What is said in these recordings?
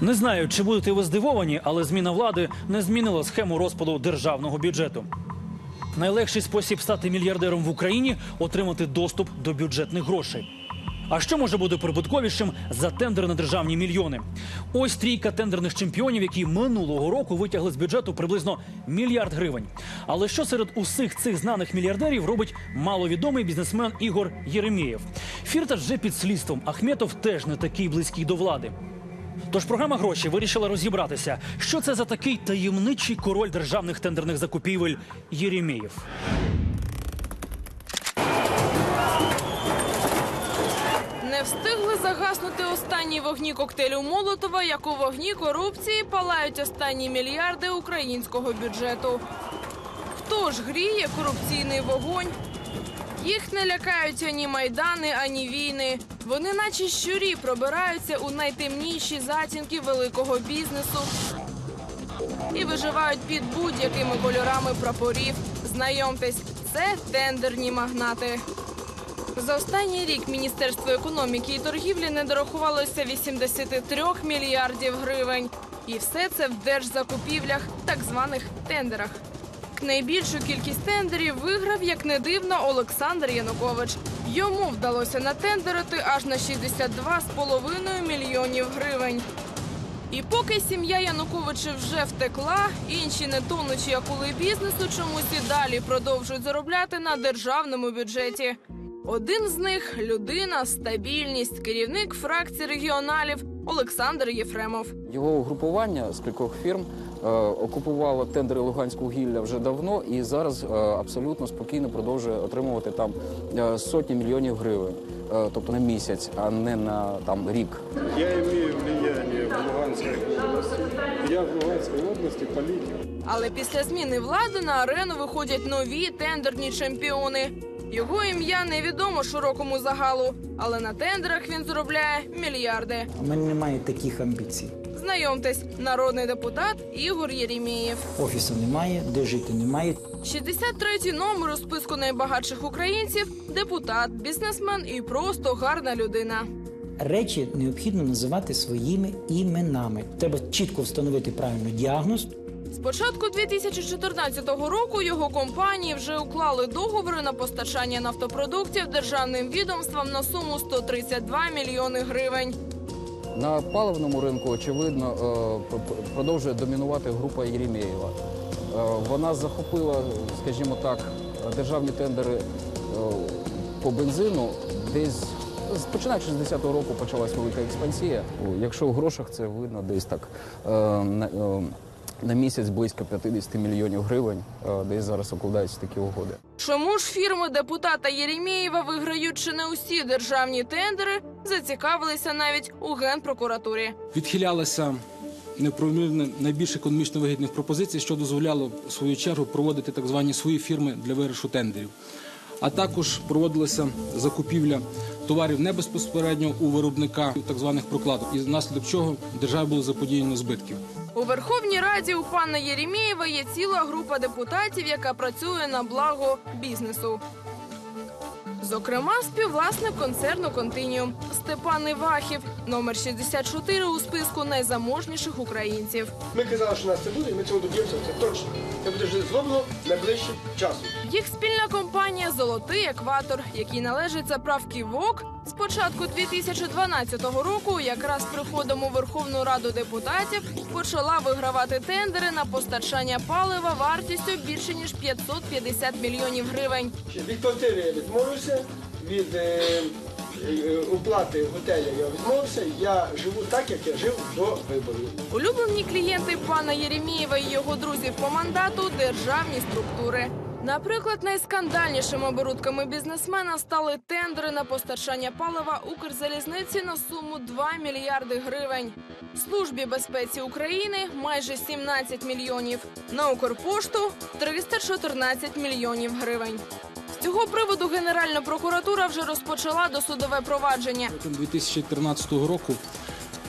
Не знаю, чи будете ви здивовані, але зміна влади не змінила схему розпаду державного бюджету. Найлегший спосіб стати мільярдером в Україні отримати доступ до бюджетних грошей. А що може бути прибутковішим за тендери на державні мільйони? Ось трійка тендерних чемпіонів, які минулого року витягли з бюджету приблизно мільярд гривень. Але що серед усіх цих знаних мільярдерів робить маловідомий бізнесмен Ігор Єремєєв? Фірташ вже під слідством. Ахметов теж не такий близький до влади. Тож програма гроші вирішила розібратися, що це за такий таємничий король державних тендерних закупівель Єремєєв. Не встигли загаснути останні вогні коктейлю Молотова, як у вогні корупції палають останні мільярди українського бюджету. Хто ж гріє корупційний вогонь? Їх не лякають ані майдани, ані війни. Вони, наче щурі, пробираються у найтемніші затінки великого бізнесу і виживають під будь-якими кольорами прапорів. Знайомтесь, це тендерні магнати. За останній рік Міністерство економіки і торгівлі не дорахувалося 83 мільярдів гривень. І все це в держзакупівлях, так званих тендерах. Найбільшу кількість тендерів виграв, як не дивно, Олександр Янукович. Йому вдалося натендерити аж на 62,5 мільйонів гривень. І поки сім'я Януковича вже втекла, інші не тонучі акули бізнесу чомусь і далі продовжують заробляти на державному бюджеті. Один з них людина, стабільність, керівник фракції регіоналів Олександр Єфремов. Його угрупування з кількох фірм е, окупувало тендери Луганського гілля вже давно і зараз е, абсолютно спокійно продовжує отримувати там е, сотні мільйонів гривень, е, тобто на місяць, а не на там рік. Я имею влияние в Луганской области. Я в Луганской области политик. Але після зміни влади на арену виходять нові тендерні чемпіони. Його ім'я невідомо широкому загалу, але на тендерах він заробляє мільярди. У мене немає таких амбіцій. Знайомтесь, народний депутат Ігор Єрімєєв. Офісу немає, де жити немає. 63-й номер у списку найбагатших українців депутат, бізнесмен і просто гарна людина. Речі необхідно називати своїми іменами. Треба чітко встановити правильно діагноз. З початку 2014 року його компанії вже уклали договори на постачання нафтопродуктів державним відомствам на суму 132 мільйони гривень. На паливному ринку, очевидно, е, продовжує домінувати група Єремєєва. Е, Вона захопила, скажімо так, державні тендери е, по бензину. Десь починаючи з 10-го року почалась велика експансія. Якщо в грошах це видно десь так на, місяць близько 50 мільйонів гривень, е, десь зараз укладаються такі угоди. Чому ж фірми депутата Єремєєва виграють чи не усі державні тендери, зацікавилися навіть у генпрокуратурі. відхилялася неправомірно найбільш економічно вигідних пропозицій, що дозволяло в свою чергу проводити так звані свої фірми для виграшу тендерів. А також проводилася закупівля товарів не безпосередньо у виробника так званих прокладок, і внаслідок чого державі було заподіяно збитків. У Верховній Раді у пана Єремєєва є ціла група депутатів, яка працює на благо бізнесу. Зокрема, співвласник концерну Континіум Степан Івахів, номер 64 у списку найзаможніших українців. Ми казали, що нас це буде, і ми цього доб'ємося, це точно. Це буде вже зроблено найближчим часом. Їх спільна компанія Золотий екватор, який належить заправки ВОК, з початку 2012 року, якраз приходом у Верховну Раду депутатів, почала вигравати тендери на постачання палива вартістю більше ніж 550 мільйонів гривень. Від квартири я відмовився, від е, е, оплати готеля я відмовився. Я живу так, як я жив до виборів. Улюблені клієнти пана Єремієва і його друзів по мандату державні структури. Наприклад, найскандальнішими оборудками бізнесмена стали тендери на постачання палива Укрзалізниці на суму 2 мільярди гривень. Службі безпеці України майже 17 мільйонів. На Укрпошту 314 мільйонів гривень. З цього приводу Генеральна прокуратура вже розпочала досудове провадження. Протягом 2013 року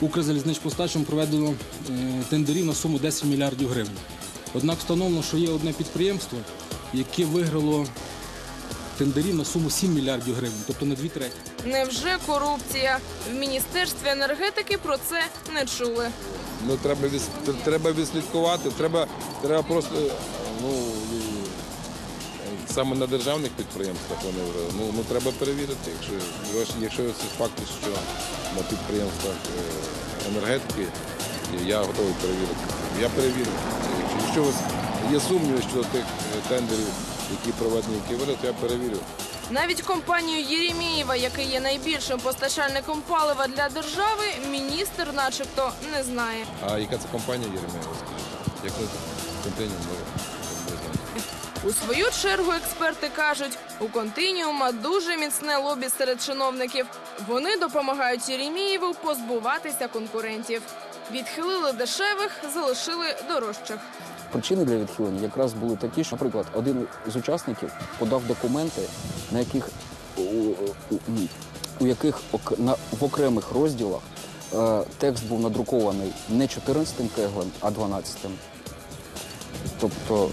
Укрзалізничпостачем проведено е, тендерів на суму 10 мільярдів гривень. Однак встановлено, що є одне підприємство, яке виграло тендерів на суму 7 мільярдів гривень, тобто на дві треті. Невже корупція? В міністерстві енергетики про це не чули. Ну треба від, треба відслідкувати. Треба, треба просто ну саме на державних підприємствах вони ну, ну треба перевірити. Якщо якщо це факти, що на підприємствах е, енергетики, я готовий перевірити. Я перевірю. Якщо- вас є сумніви щодо тих е, тендерів, які проведені в Києві, то я перевірю. Навіть компанію Єремєєва, який є найбільшим постачальником палива для держави, міністр, начебто, не знає. А яка це компанія Єремеєва? скажіть? Як ви континуум? Ну, не знаю. У свою чергу експерти кажуть, у континіума дуже міцне лобі серед чиновників. Вони допомагають Єремієву позбуватися конкурентів. Відхилили дешевих, залишили дорожчих. Причини для відхилення якраз були такі, що, наприклад, один з учасників подав документи, на яких у, у, у яких на, в окремих розділах е, текст був надрукований не 14 кеглем, а 12. Тобто,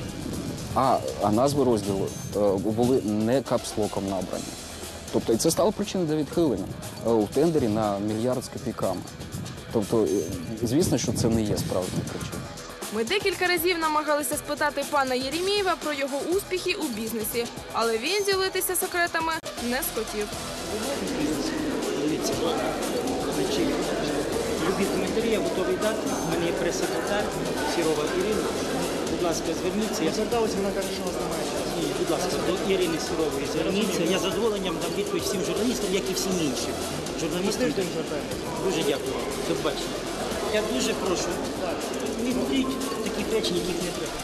а, а назви розділу е, були не капслоком набрані. Тобто, і це стало причиною для відхилення е, у тендері на мільярд з копійками. Тобто, звісно, що це не є справжня причина. Ми декілька разів намагалися спитати пана Єремієва про його успіхи у бізнесі, але він ділитися секретами не схотів. Дивіться, любі коментарі я готовий дати. У мене є прес-секретар Сірова Ірина. Будь ласка, зверніться. Я зверталася, вона каже, що у вас немає часу. Ні, будь ласка, до Ірини Сірової зверніться. Я з задоволенням дам відповідь всім журналістам, як і всім іншим. Журналістам дуже дякую. До побачення. Я дуже прошу, не будіть такі речень, яких не треба.